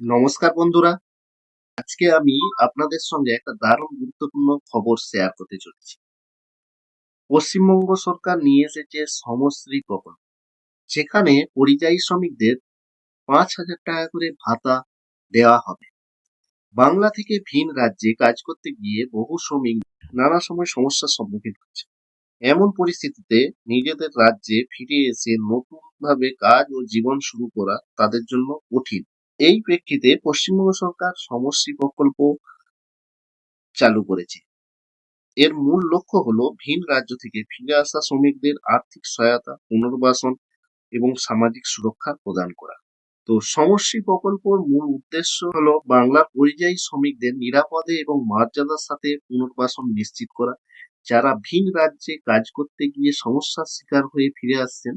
নমস্কার বন্ধুরা। আজকে আমি আপনাদের সঙ্গে একটা দারুণ গুরুত্বপূর্ণ খবর শেয়ার করতে চলেছি। পশ্চিমবঙ্গ সরকার নিয়ে এসেছে সমশ্রী প্রকল্প। যেখানে পরিযায়ী শ্রমিকদের পাঁচ হাজার টাকা করে ভাতা দেওয়া হবে। বাংলা থেকে ভিন রাজ্যে কাজ করতে গিয়ে বহু শ্রমিক নানা সময় সমস্যার সম্মুখীন হচ্ছে। এমন পরিস্থিতিতে নিজেদের রাজ্যে ফিরে এসে নতুনভাবে কাজ ও জীবন শুরু করা তাদের জন্য কঠিন। এই প্রেক্ষিতে পশ্চিমবঙ্গ সরকার সমশ্রী প্রকল্প চালু করেছে। এর মূল লক্ষ্য হলো ভিন রাজ্য থেকে ফিরে আসা শ্রমিকদের আর্থিক সহায়তা, পুনর্বাসন এবং সামাজিক সুরক্ষা প্রদান করা। তো সমশ্রী প্রকল্পের মূল উদ্দেশ্য হলো বাংলার পরিযায়ী শ্রমিকদের নিরাপদে এবং মর্যাদার সাথে পুনর্বাসন নিশ্চিত করা। যারা ভিন রাজ্যে কাজ করতে গিয়ে সমস্যার শিকার হয়ে ফিরে আসছেন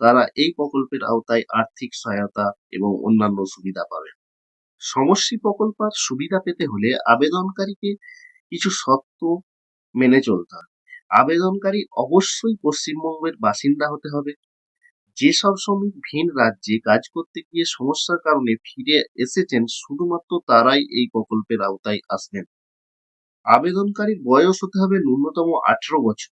তারা এই প্রকল্পের আওতায় আর্থিক সহায়তা এবং অন্যান্য সুবিধা পাবেন সমষ্টি প্রকল্পের সুবিধা পেতে হলে আবেদনকারীকে কিছু শর্ত মেনে চলতে হবে। আবেদনকারী অবশ্যই পশ্চিমবঙ্গের বাসিন্দা হতে হবে। যেসব শ্রমিক ভিন রাজ্যে কাজ করতে গিয়ে সমস্যার কারণে ফিরে এসেছেন, শুধুমাত্র তারাই এই প্রকল্পের আওতায় আসবেন। আবেদনকারীর বয়স হতে হবে ন্যূনতম আঠেরো বছর।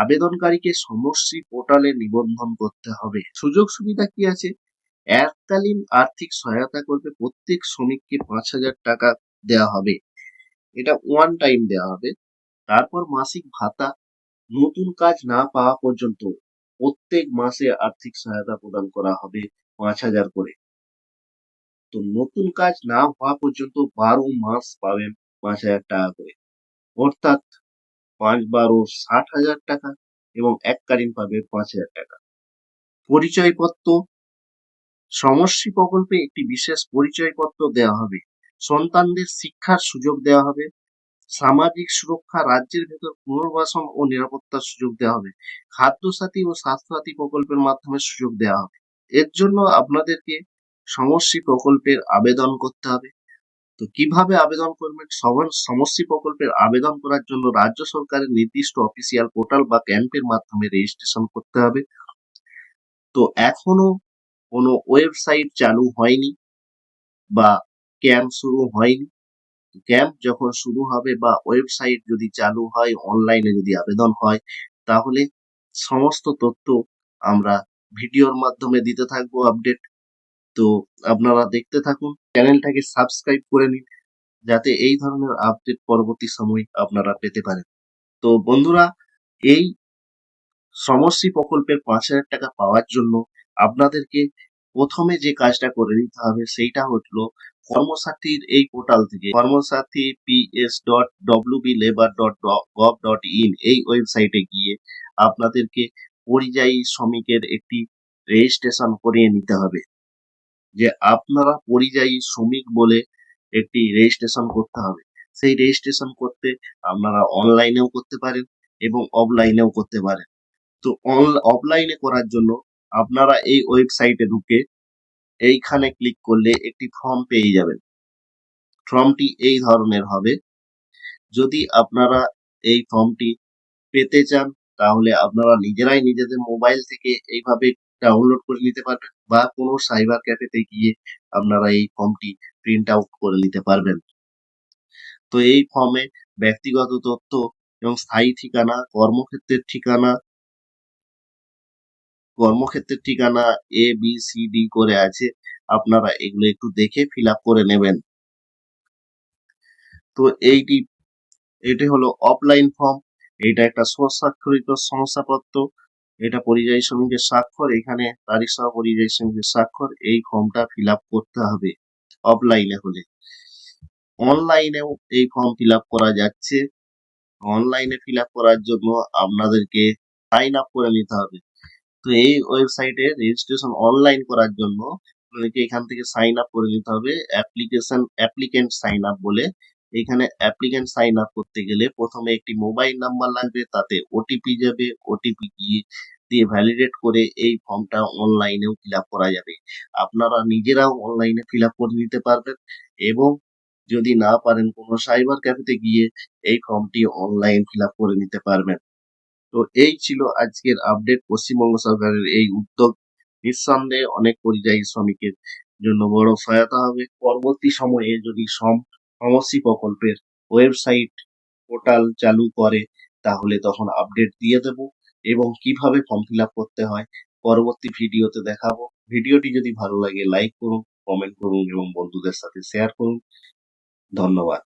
আবেদনকারীকে সমষ্টি পোর্টালে নিবন্ধন করতে হবে। সুযোগ সুবিধা কি আছে? এককালীন আর্থিক সহায়তা করবে প্রত্যেক শ্রমিককে পাঁচ হাজার টাকা দেওয়া হবে। এটা ওয়ান টাইম দেওয়া হবে। তারপর মাসিক ভাতা, নতুন কাজ না পাওয়া পর্যন্ত প্রত্যেক মাসে আর্থিক সহায়তা প্রদান করা হবে পাঁচ হাজার করে। তো নতুন কাজ না হওয়া পর্যন্ত বারো মাস পাবেন পাঁচ হাজার টাকা করে। অর্থাৎ পাঁচ, বারো, ষাট হাজার টাকা এবং এককালীন পাবে পাঁচ হাজার টাকা। পরিচয়পত্র, সমষ্টি প্রকল্পে একটি বিশেষ পরিচয়পত্র দেওয়া হবে। সন্তানদের শিক্ষার সুযোগ দেওয়া হবে। সামাজিক সুরক্ষা, রাজ্যের ভেতর পুনর্বাসন ও নিরাপত্তার সুযোগ দেওয়া হবে। খাদ্যসাথী ও স্বাস্থ্যসাথী প্রকল্পের মাধ্যমে সুযোগ দেওয়া হবে। এর জন্য আপনাদেরকে সমষ্টি প্রকল্পের আবেদন করতে হবে। তো কীভাবে আবেদন করবেন? সবার সমষ্টি প্রকল্পের আবেদন করার জন্য রাজ্য সরকারের নির্দিষ্ট অফিসিয়াল পোর্টাল বা ক্যাম্পের মাধ্যমে রেজিস্ট্রেশন করতে হবে। তো এখনও কোনো ওয়েবসাইট চালু হয়নি বা ক্যাম্প শুরু হয়নি। ক্যাম্প যখন শুরু হবে বা ওয়েবসাইট যদি চালু হয় অনলাইনে যদি আবেদন হয়, তাহলে সমস্ত তথ্য আমরা ভিডিওর মাধ্যমে দিতে থাকব আপডেট তো আপনারা দেখতে থাকুন, চ্যানেলটাকে সাবস্ক্রাইব করে নিন, যাতে এই ধরনের আপডেট পরবর্তী সময় আপনারা পেতে পারেন। তো বন্ধুরা, এই সমষ্টি প্রকল্পের পাঁচ হাজার টাকা পাওয়ার জন্য আপনাদেরকে প্রথমে যে কাজটা করে নিতে হবে, সেইটা হলো কর্মসাথীর এই পোর্টাল থেকে Karmasathi PS dot WB labour dot gov dot in এই ওয়েবসাইটে গিয়ে আপনাদেরকে পরিযায়ী শ্রমিকের একটি রেজিস্ট্রেশন করিয়ে নিতে হবে। যে আপনারা পরিযায়ী শ্রমিক বলে একটি রেজিস্ট্রেশন করতে হবে। সেই রেজিস্ট্রেশন করতে আপনারা অনলাইনেও করতে পারেন এবং অফলাইনেও করতে পারেন। তো অফলাইনে করার জন্য আপনারা এই ওয়েবসাইটে ঢুকে এইখানে ক্লিক করলে একটি ফর্ম পেয়ে যাবেন। ফর্মটি এই ধরনের হবে। যদি আপনারা এই ফর্মটি পেতে চান তাহলে আপনারা নিজেরাই নিজেদের মোবাইল থেকে এইভাবে ডাউনলোড করে নিতে পারবেন বা কোনো সাইবার ক্যাফেতে গিয়ে আপনারা এই ফর্মটি প্রিন্ট আউট করে নিতে পারবেন। তো এই ফর্মে ব্যক্তিগত তথ্য এবং স্থায়ী ঠিকানা, কর্মক্ষেত্রের ঠিকানা কর্মক্ষেত্রের ঠিকানা এ বি সি ডি করে আছে। আপনারা এগুলো একটু দেখে ফিল করে নেবেন। তো এইটি, এটি হলো অফলাইন ফর্ম এটা একটা স্বস্বাক্ষরিত শংসাপত্র এটা পরিযায়ী শ্রমিকের স্বাক্ষর, এখানে তারিখ সহ পরিযায়ী শ্রমিকের স্বাক্ষর, এই ফর্মটা ফিল করতে হবে অফলাইনে হলে। অনলাইনেও এই ফর্ম ফিল করা যাচ্ছে। অনলাইনে ফিল করার জন্য আপনাদেরকে সাইন আপ করে নিতে হবে। তো এই ওয়েবসাইটে রেজিস্ট্রেশন অনলাইন করার জন্য আপনাদেরকে এখান থেকে সাইন আপ করে নিতে হবে। অ্যাপ্লিকেশন, অ্যাপ্লিকেন্ট সাইন আপ বলে এখানে অ্যাপ্লিকেন্ট সাইন আপ করতে গেলে প্রথমে একটি মোবাইল নাম্বার লাগবে, তাতে ওটিপি যাবে ওটিপি গিয়ে দিয়ে ভ্যালিডেট করে এই ফর্মটা অনলাইনেও ফিল করা যাবে। আপনারা নিজেরাও অনলাইনে ফিল করে নিতে পারবেন এবং যদি না পারেন কোনো সাইবার ক্যাফেতে গিয়ে এই ফর্মটি অনলাইন ফিল করে নিতে পারবেন। তো এই ছিল আজকের আপডেট পশ্চিমবঙ্গ সরকারের এই উদ্যোগ। নিঃসন্দেহে অনেক পরিযায়ী শ্রমিকের জন্য বড় সহায়তা হবে। পরবর্তী সময়ে যদি সম সমষ্টি প্রকল্পের ওয়েবসাইট পোর্টাল চালু করে, তাহলে তখন আপডেট দিয়ে দেব এবং কীভাবে ফর্ম ফিল আপ করতে হয় পরবর্তী ভিডিওতে দেখাবো। ভিডিওটি যদি ভালো লাগে লাইক করুন কমেন্ট করুন এবং বন্ধুদের সাথে শেয়ার করুন। ধন্যবাদ।